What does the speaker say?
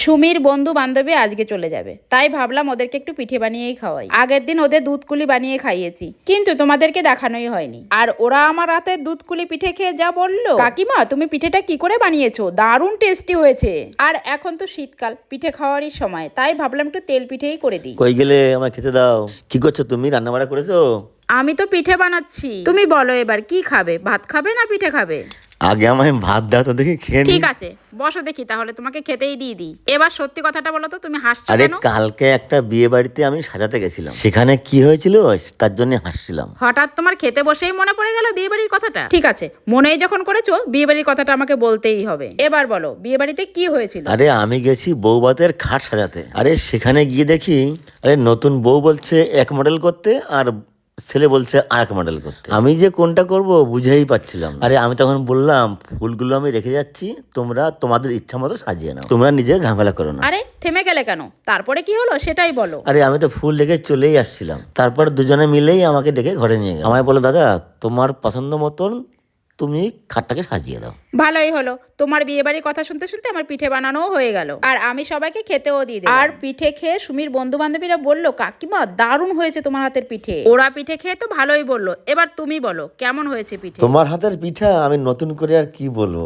সুমির বন্ধু বান্ধবী আজকে চলে যাবে। তাই ভাবলাম ওদেরকে একটু পিঠে বানিয়েই খাওয়াই। আগের দিন ওদের দুধকুলি বানিয়ে খাইয়েছি। কিন্তু তোমাদেরকে দেখানোই হয়নি। আর ওরা আমার রাতে দুধকুলি পিঠে খেয়ে যা বলল। কাকিমা তুমি পিঠেটা কি করে বানিয়েছো? দারুণ টেস্টি হয়েছে। আর এখন তো শীতকাল পিঠে খাওয়ারই সময়। তাই ভাবলাম একটু তেল পিঠেই করে দিই। কই গেলে আমায় খেতে দাও। কি করছ তুমি? রান্না বাড়া করেছ? আমি তো পিঠে বানাচ্ছি। তুমি বলো এবার কি খাবে? ভাত খাবে না পিঠে খাবে? আগে আমায় ভাত দাও তো দেখি খেয়ে ঠিক আছে বসো দেখি তাহলে তোমাকে খেতেই দিয়ে দিই। এবার সত্যি কথাটা বলো তো তুমি হাসছো আরে কেন? কালকে একটা বিয়ে বাড়িতে আমি সাজাতে গেছিলাম। সেখানে কি হয়েছিল তার জন্য হাসছিলাম। হঠাৎ তোমার খেতে বসেই মনে পড়ে গেল বিয়ে বাড়ির কথাটা? ঠিক আছে মনেই যখন করেছ বিয়ে বাড়ির কথাটা আমাকে বলতেই হবে। এবার বলো বিয়ে বাড়িতে কি হয়েছিল? আরে আমি গেছি বউবাতের খাট সাজাতে। আরে সেখানে গিয়ে দেখি আরে নতুন বউ বলছে এক মডেল করতে আর ছেলে বলছে আর এক মডেল করতে। আমি যে কোনটা করব বুঝেই পাচ্ছিলাম আরে আমি তখন বললাম ফুলগুলো আমি রেখে যাচ্ছি তোমরা তোমাদের ইচ্ছা মতো সাজিয়ে নাও। তোমরা নিজে ঝামেলা করো না। আরে থেমে গেলে কেন? তারপরে কি হলো? সেটাই বলো। আরে আমি তো ফুল রেখে চলেই আসছিলাম। তারপর দুজনে মিলেই আমাকে ডেকে ঘরে নিয়ে গেল। আমায় বলো দাদা তোমার পছন্দ মতন তুমি খাটটাকে সাজিয়ে দাও। ভালোই হলো। তোমার বিয়ে বাড়ির কথা শুনতে শুনতে আমার পিঠে বানানোও হয়ে গেল। আর আমি সবাইকে খেতেও দিয়ে দিই আর পিঠে খেয়ে সুমির বন্ধু বান্ধবীরা বলল কাকিমা দারুণ হয়েছে তোমার হাতের পিঠে। ওরা পিঠে খেয়ে তো ভালোই বলল। এবার তুমি বলো কেমন হয়েছে পিঠে? তোমার হাতের পিঠা আমি নতুন করে আর কি বলব?